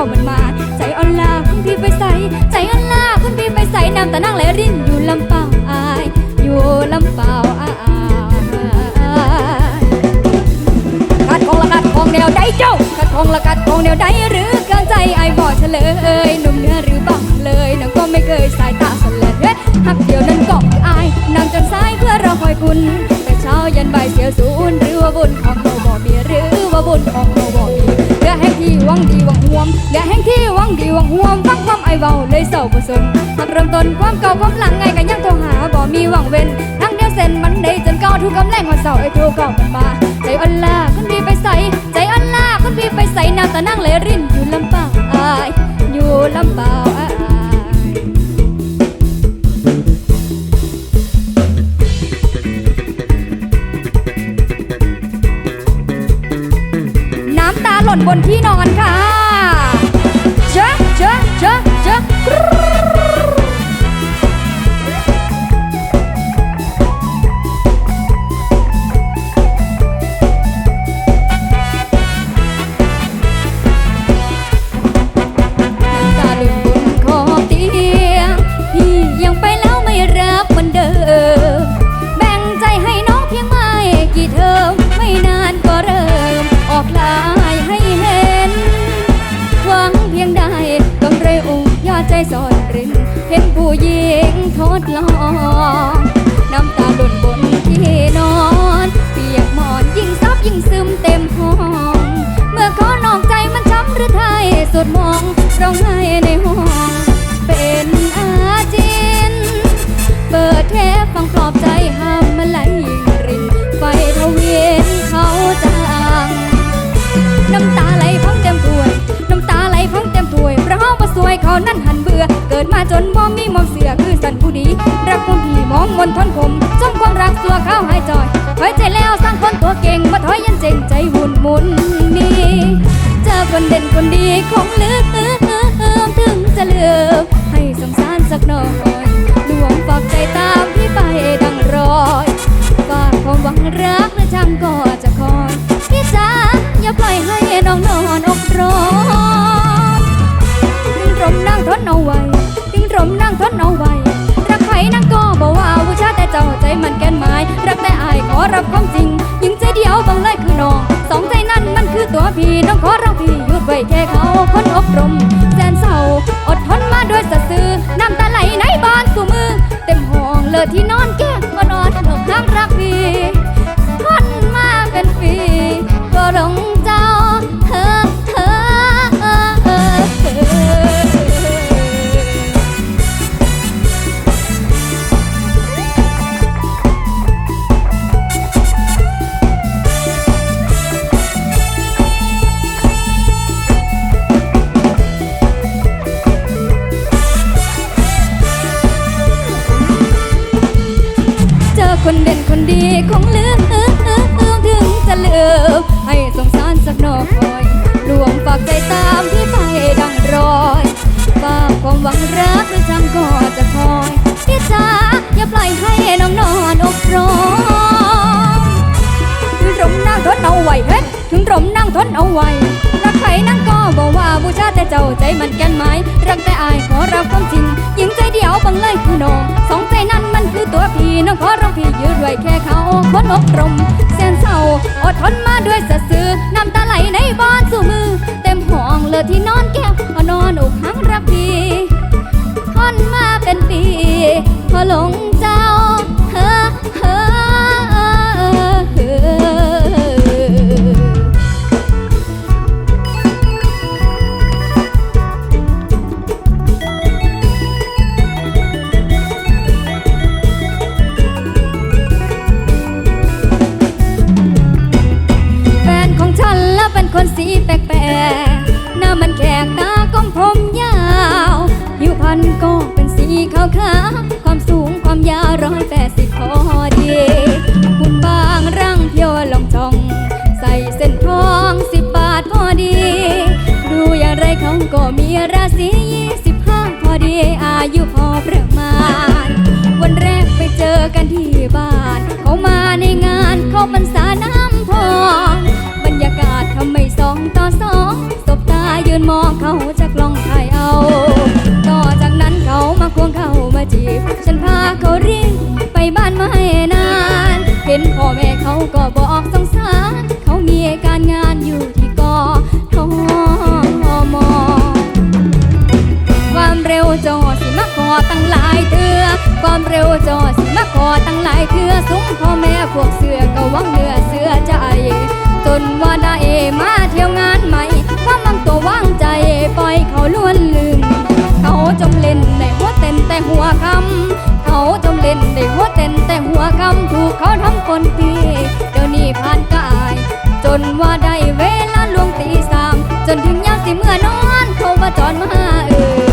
ว่ามันมา ใจอ่อนลาคุณพี่ไปใส่ใจอ่อนลาคุณพี่ไปใส่น้ำตานั่งไหลรินอยู่ลำเปล่าอาย อยู่ลำเปล่าอายขัดของละขัดของแนวใดเจ้าขัดของละขัดของแนวใดหรือเกินใจไอ้บอกเฉลยหนุ่มเนื้อหรือบังเลยน้องก็ไม่เคยสายตาสลดเฮ้ยหักเดียวนั้นก็อายนำจนสายเพื่อเราคอยคุณแต่เช้ายันบ่ายเสียศูนย์ วังห่วงเหลือแห่งที่หวังดีหวังห่วงฟังความไอเบาเลยเศร้าบ่สนหักเริ่มต้นความเก่าความหลังไงก็ยังโทรหาบ่มีหวังเว้นทั้งเดียวเส้นมันได้จนก้าทุกกำแรงของเสาไอ้โทรเก่ามันมาใจอ่อนลาคนพี่ไปใส่ใจอ่อนลาคนพี่ไปใส่น้ำตานั่งเลยรินอยู่ลำเปล่าอายอยู่ลำเปล่าอายน้ำตาหล่นบนที่นอนค่ะ จนบ่มีมองเสือคือสันผู้ดี รักคนพี่มองมนทนคมจมความรักสัวเข้าหายจอยถอยใจแล้วสร้างคนตัวเก่งมาถอยยันเจงใจหุ่นมุนนี่เจอคนเด่นคนดีคงลืมถึงจะเลือกให้สงสารสักหน่อยดวงฝากใจตามพี่ไปดังรอยฝากความหวังรักและจังก็จะคอย ยมันแก่นไม้รักแต่อายขอรับความจริงยิงใจเดียวบังเลยคือน้องสองใจนั้นมันคือตัวพี่น้องขอรักพี่หยุดไว้แค่เขาคนอบรมแสนเศร้าอดทนมาด้วยสัตย์ซื่อน้ำตาไหลในบ้านสู่มือ เต็มห้องเลือที่นอนแก้มก็นอนเถิกข้างรักพี่ เอาไว้ รักใครนั่งก็บอกว่าบูชาแต่เจ้าใจมันแก่นไม้รักแต่อายขอรับความจริงหญิงใจเดียวบังเลยคือน้องสองใจนั้นมันคือตัวพี่น้องขอร้องพี่ยืดไว้แค่เขาคนอบรมเสนเศร้าอดทนมาด้วยสะสือน้ำตาไหลในบ้านสู่มือ เต็มห้องเลยที่นอนแก หน้ามันแขกตาก้มผมยาวผิวพรรณก็เป็นสีขาวขาวความสูงความยาวร้อยแปดสิบพอดีหุ่นบางร่างเพียวลองจอง ใส่เส้นทองสิบบาทพอดี ดูอย่างไรเขาก็มีราศียี่สิบห้าพอดีอายุพอประมาณ วันแรกไปเจอกันที่บ้าน ฉันพาเขาเรีบไปบ้านไม่นาน เห็นพ่อแม่เขาก็ เขาทำคนตีเดี๋ยวนี้ผ่านกาย จนว่าได้เวลาลวงตีสามจนถึงยามสิเมื่อนอนเขามาจอนมาเอ่ย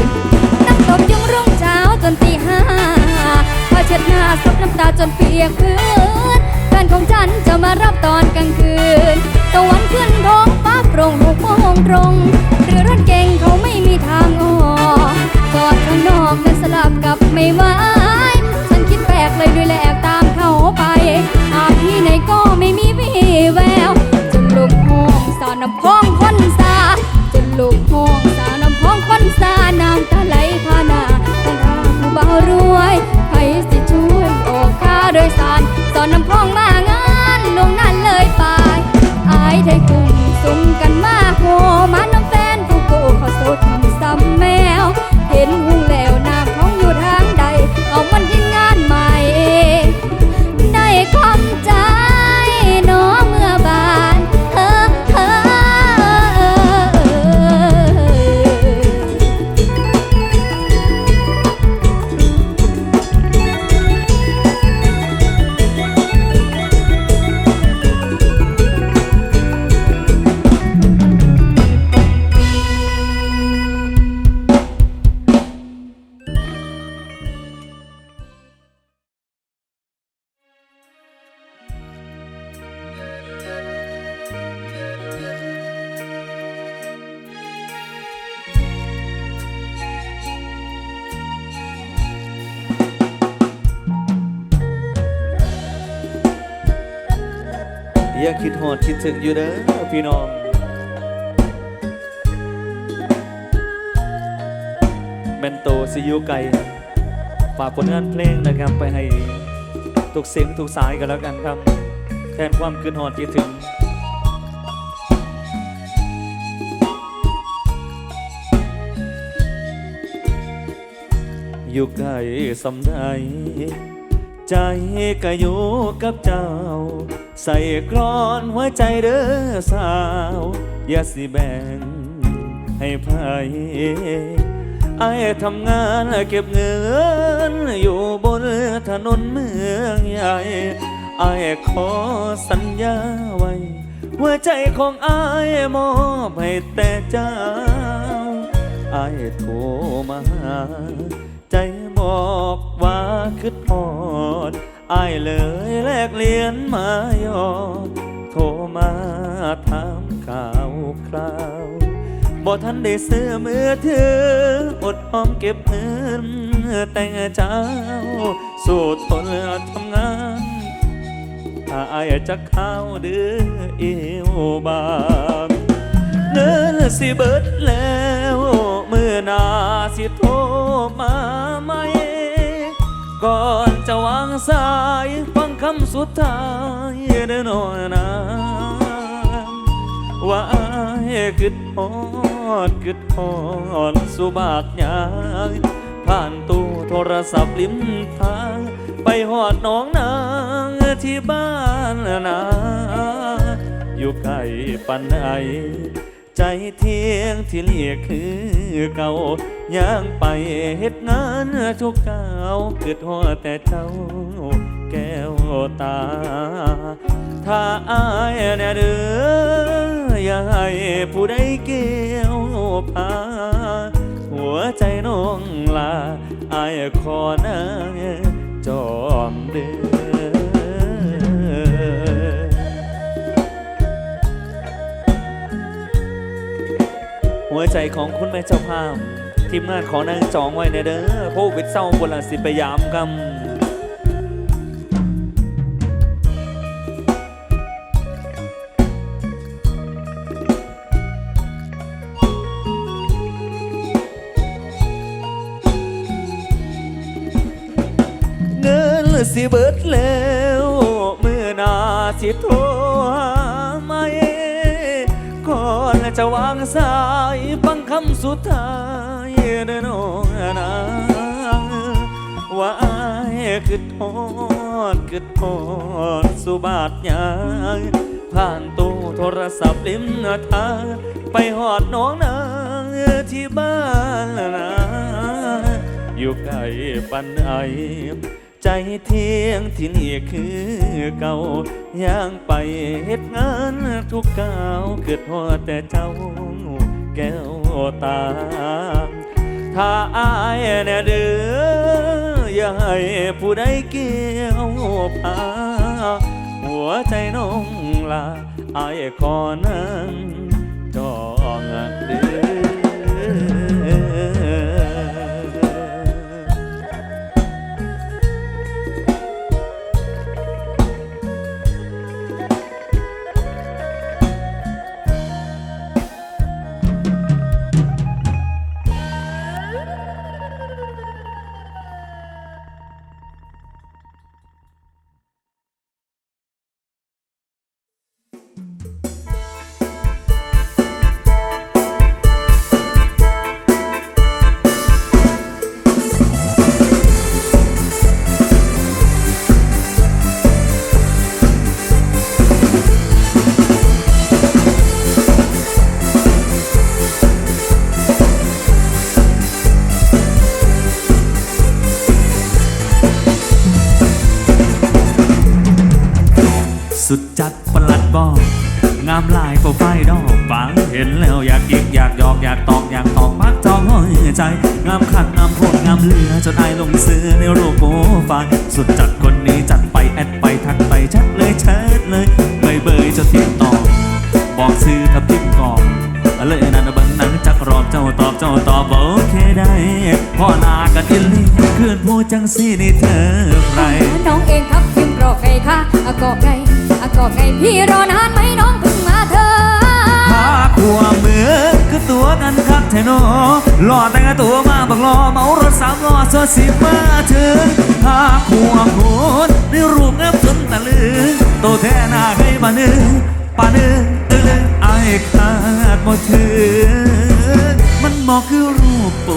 นักตบยุงรุ่งเช้าจนตีห้าพอเช็ดหน้าซบน้ำตาจนเปียกพื้นแฟนของฉันจะมารับตอนกลางคืนตะวันขึ้นท้องฟ้าโปร่งหกโมงตรงเรือรถเก่งเขาไม่มีทางออกจอดข้างนอกแต่สลับกับไม่ไหวฉันคิดแปลกเลยด้วยแหลกตาม อาบที่ไหนก็ไม่มีวี่แววจนลูกห้องสาน้ำพองคนสาจนลูกห้องสาน้ำพองคนสาน้ำตาไหลพานาต้องหาผู้บ่าวรวยใครสิช่วยออกค่าโดยสารสอนน้ำพองมางานลงนั่นเลยไปอายไทยกลุ่มสุ่มกันมาโหมาน้ำแฟน ย่าคิดหอดคิดถึงอยู่เด้อพี่น้องแมนโตซิยูไกฝากผลงานเพลงนะครับไปให้ทุกเสียงทุกสายกันแล้วกันครับ แทนความคิดหอดคิดถึงอยู่ไกลสำใดใจก็อยู่กับเจ้า ใส่กรอนหัวใจเด้อสาว อย่าสิแบ่งให้ไผไอ้ทำงานเก็บเงิน อยู่บนถนนเมืองใหญ่ไอ้ขอสัญญาไว้หัวใจของไอ้มอบให้แต่เจ้าไอ้โทรมาหา ใจบอกว่าคิดพอด อายเลยแลกเหรียญมาหยอดโทรมาถามข่าวคราวบ่ทันได้ซื้อมือถืออดออมเก็บเงินแต่งเจ้า สู้ทนทำงานถ้าอายจะเข้าดือเอวบางเนื้อสิเบิดแล้วเมื่อหนาสิโทรมาไหม ก่อนจะวางสายฟังคำสุดท้ายเด้อนอนาว่าอายคิดฮอดคิดฮอดสุบากยางผ่านตู้โทรศัพท์ลิมทาง ไปหอดน้องนางที่บ้านนาอยู่ไกลปันไอใจเที่ยงที่เรียกคือเก่า ย่างไปเฮ็ดงานทุกก้าวเกิดหัวแต่เจ้าแก้วตา ถ้าอายแน่เด้ออย่าให้ผู้ใดเกี่ยวพาหัวใจน้องลาอายขอนางจอมเด้อหัวใจของคุณแม่เจ้าภาพ ทีมงานขอนางจองไว้ในเด้อโควิดเศร้าบนละสิไปยามกำเงินสิเบิดแล้วมือนาสิโทรหาไม่ก่อนจะวางสายฟังคำสุดท้าย เด้อน้องนะว่าอายคือทอดคือทอดสุบาทยางผ่านตู้โทรศัพท์ลิมนาทางไปหอดน้องนางที่บ้านนะอยู่ไกลปันไอใจเที่ยงที่นี่คือเก่าย่างไปเฮ็ดงานทุกก้าวเกิดหัวแต่เจ้าแก้วตา ถ้าอายแน่เด้ออย่าให้ผู้ใดเกี่ยวพาหัวใจน้องลาอายขอนั่งจองเด้อ งามขัดงามโพดงามเหลือ จนไอายลงซื้อในรูโปฟล์สุดจัดคนนี้จัดไปแอดไปทักไปชัดเลยแชทเลยเบยเบยจะติดต่อบอกชื่อทับทิมกองเลยนั่นเบังนั้นจักรอบเจ้าตอบเจ้าตอบโอเคได้พ่อนากันอินลีคืนผู้จังสีนี่เธอใครน้องเองครับพิมพ์รอไก่ค่ะอกอไก่อกอไก่พี่รอนานไหมน้องเพิ่งมาเธอ กัวมือคือตัวกันคับแทโนหล่อแต่งตัวมาบักรอเมารถสามล้อสดสิมาถึงหากหัวโคนในรูปงามจนตะลึงโตแท้หน้าให้มานึงปานึงเออไอ้ขาดบ่ถึงมันบอกคือรูปโปู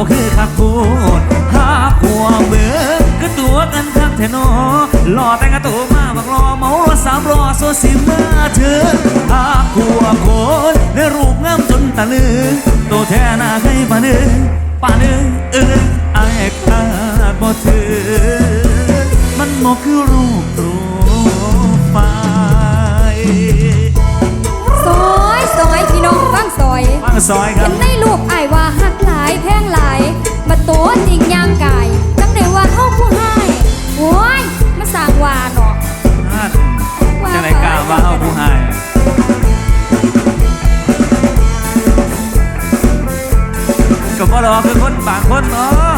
บอกคือคักพูดหาผัวเมืองก็ตัวกันคักแท้นอหล่อแต่งตัวมาบักรอเมารถสามล้อโซสิมาเถอะหาผัวคนในรูปงามจนตะลึงโตแท้หน้าให้ป่านึงป่านึงเออไอ้ายขาดบ่ถือมันบอกคือรูปโปรไฟล์ซอยซอยพี่น้องฟังซอยฟังซอยคเห็รับ รอคือคนบางคนเนาะ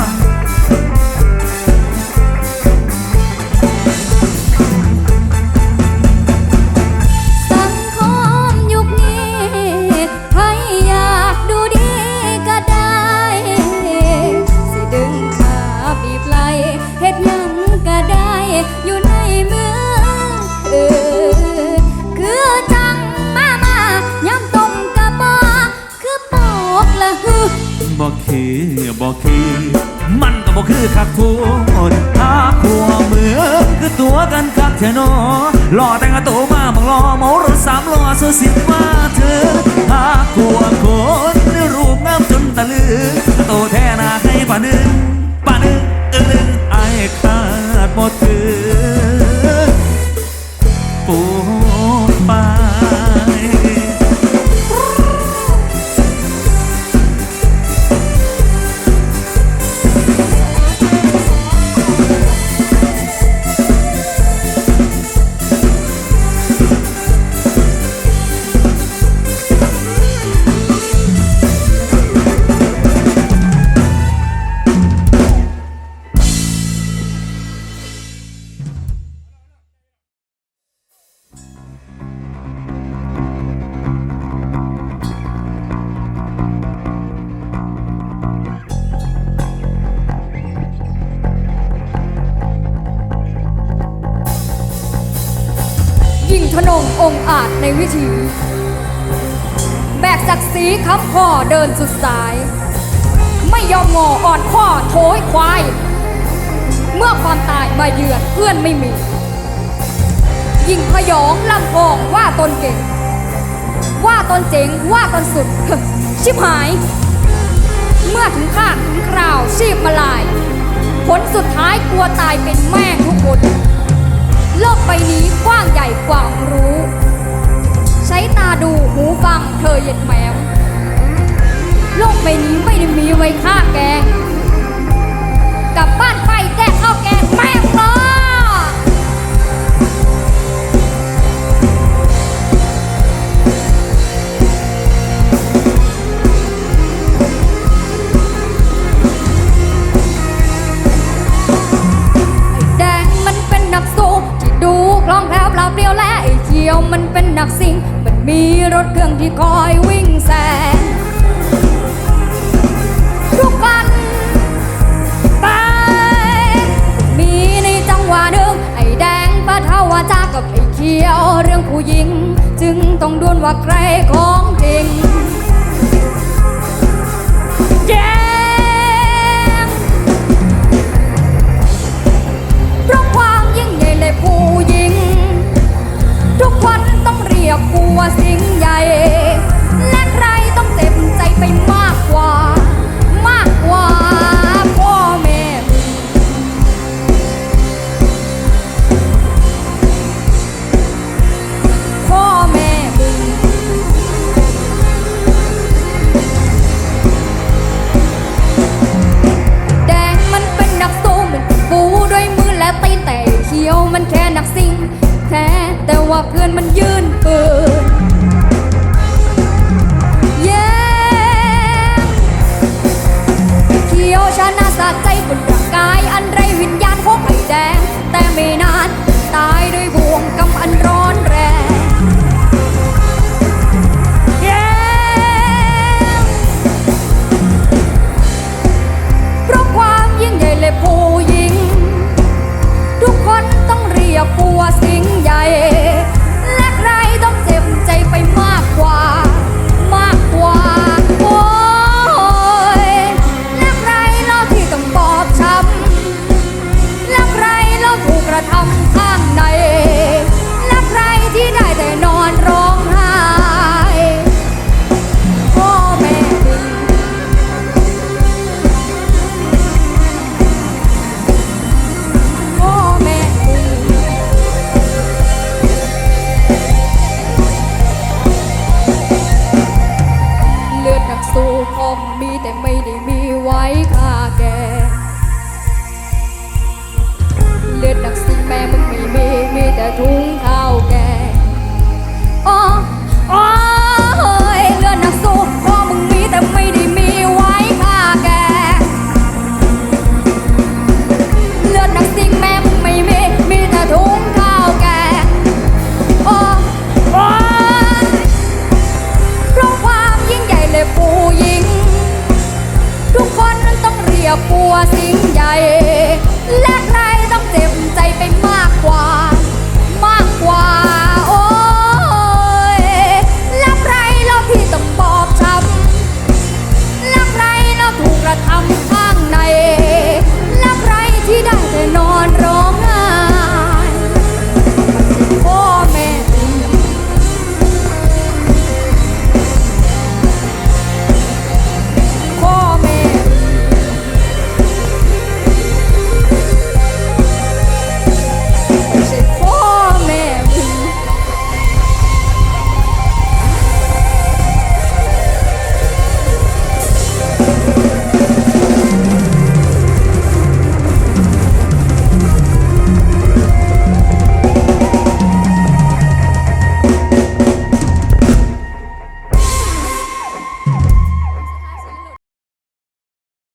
หล่อแต่งตัวมาบังรอเมารถสามล้อสุดสิบว่าเธอถ้าขัวคนรูปงามจนตะลึงโตแท้นาให้ป่านึงป่านึงเอึงไอ้ขาดหมดคือ ทนงองอาจในวิถี แบกศักดิ์ศรีคำพ่อเดินสุดสาย ไม่ยอมงออ่อนข้อโถยควาย เมื่อความตายมาเยือนเพื่อนไม่มี ยิ่งพยองลำพองว่าตนเก่ง ว่าตนเจ๋งว่าตนสุด ชิบหาย เมื่อถึงคาถึงคราวชีพมาลาย ผลสุดท้ายกลัวตายเป็นแม่ทุกคน โลกใบนี้กว้างใหญ่กว่ารู้ ใช้ตาดูหูฟังเธอเหย็ดแมวโลกใบนี้ไม่ได้มีไว้ฆ่าแกงกลับบ้าน เที่ยวและไอ้เขียวมันเป็นนักสิง มันมีรถเครื่องที่คอยวิ่งแซงทุกวันไป มีในจังหวะหนึ่งไอ้แดงปะเทาวาจากับไอ้เขียวเรื่องผู้หญิง จึงต้องดวลว่าใครของจริง องเรียกลัวสิ่งใหญ่ และใครต้องเจ็บใจไปม